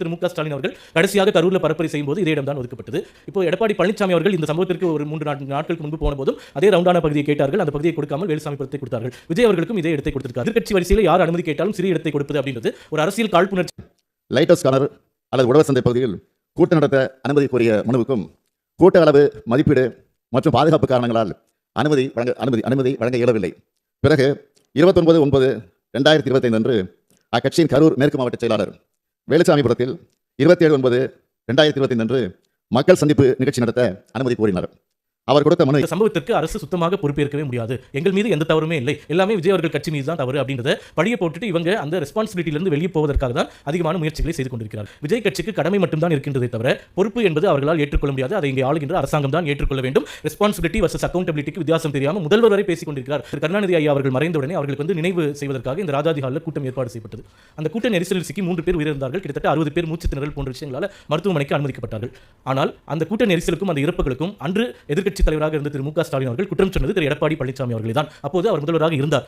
திரு மு க ஸ்டாலின் அவர்கள் கடைசியாக கரூர்ல பரப்புரை செய்யும் போது இதே இடம்தான் ஒதுக்கப்பட்டது. இப்போ எடப்பாடி பழனிசாமி அவர்கள் இந்த சம்பவத்திற்கு ஒரு மூன்று நாட்களுக்கு முன்பு போன போதும் அதே ரவுண்டான பகுதியை கேட்டார்கள். அந்த பகுதியை கொடுக்காமல் வேலுசாமிபுரத்தை கொடுத்தார்கள். விஜய் அவர்களுக்கும் இதே இடத்தை கொடுத்திருக்காரு. எதிர்கட்சி வரிசையில் யார் அனுமதி கேட்டாலும் சிறிய இடத்தை கொடுப்பது அப்படின்றது ஒரு அரசியல் காழ்ப்புணர்ச்சி. லைட் ஹவுஸ் கார்னர் அல்லது உழவர் சந்தை பகுதியில் கூட்டம் நடத்த அனுமதி கோரிய மனுவுக்கும் கூட்ட அளவு மதிப்பீடு மற்றும் பாதுகாப்பு காரணங்களால் அனுமதி வழங்க அனுமதி அனுமதி வழங்க இயலவில்லை. பிறகு இருபத்தொன்பது ஒன்பது ரெண்டாயிரத்தி இருபத்தைந்து அன்று அக்கட்சியின் கரூர் மேற்கு மாவட்ட செயலாளர் வேலுசாமிபுரத்தில் இருபத்தி ஏழு ஒன்பது ரெண்டாயிரத்தி இருபத்தி அன்று மக்கள் சந்திப்பு நிகழ்ச்சி நடத்த அனுமதி கோரினார். அவர் கொடுத்த மனு இந்த சம்பவத்திற்கு அரசு சுத்தமாக பொறுப்பேற்கவே முடியாது. எங்கள் மீது எந்த தவறுமே இல்லை. எல்லாமே விஜய் அவர்கள் கட்சி மீது தான் தவறு அப்படின்றத பழிய போட்டுட்டு இவங்க அந்த ரெஸ்பான்சிபிலிட்டியிலிருந்து வெளியே போவதற்காக தான் அதிகமான முயற்சிகளை செய்து கொண்டிருக்கிறார். விஜய் கட்சிக்கு கடமை மட்டும்தான் இருக்கின்றதை தவிர பொறுப்பு என்பது அவர்களால் ஏற்றுக்கொள்ள முடியாது. அதை இங்கே ஆளுகின்ற அரசாங்கம் தான் ஏற்றுக்கொள்ள வேண்டும். ரெஸ்பான்சிபிலிட்டி வர்சஸ் அக்கௌண்டபிலிட்டிக்கு வித்தியாசம் தெரியாமல் முதல்வர் வரை பேசிக் கொண்டிருக்கிறார். திரு கருணாநிதி ஐயா அவர்கள் மறைந்த உடனே அவர்களுக்கு வந்து நினைவு செய்வதற்காக இந்த ராஜாதி ஹாலில் கூட்டம் ஏற்பாடு செய்யப்பட்டது. அந்த கூட்ட நெரிசலில் சிக்கி மூன்று பேர் உயிரிழந்தார்கள். கிட்டத்தட்ட அறுபது பேர் மூச்சு திணறல் போன்ற விஷயங்களால் மருத்துவமனைக்கு அனுமதிக்கப்பட்டார்கள். ஆனால் அந்த கூட்ட நெரிசலுக்கும் அந்த இறப்புகளுக்கும் அன்று எதிர்க்கட்சி தலைவராக இருந்த திரு மு க ஸ்டாலின் அவர்கள் குற்றம் சொன்னது திரு எடப்பாடி பழனிசாமி அவர்களே தான். அப்போது அவர் முதல்வராக இருந்தார்.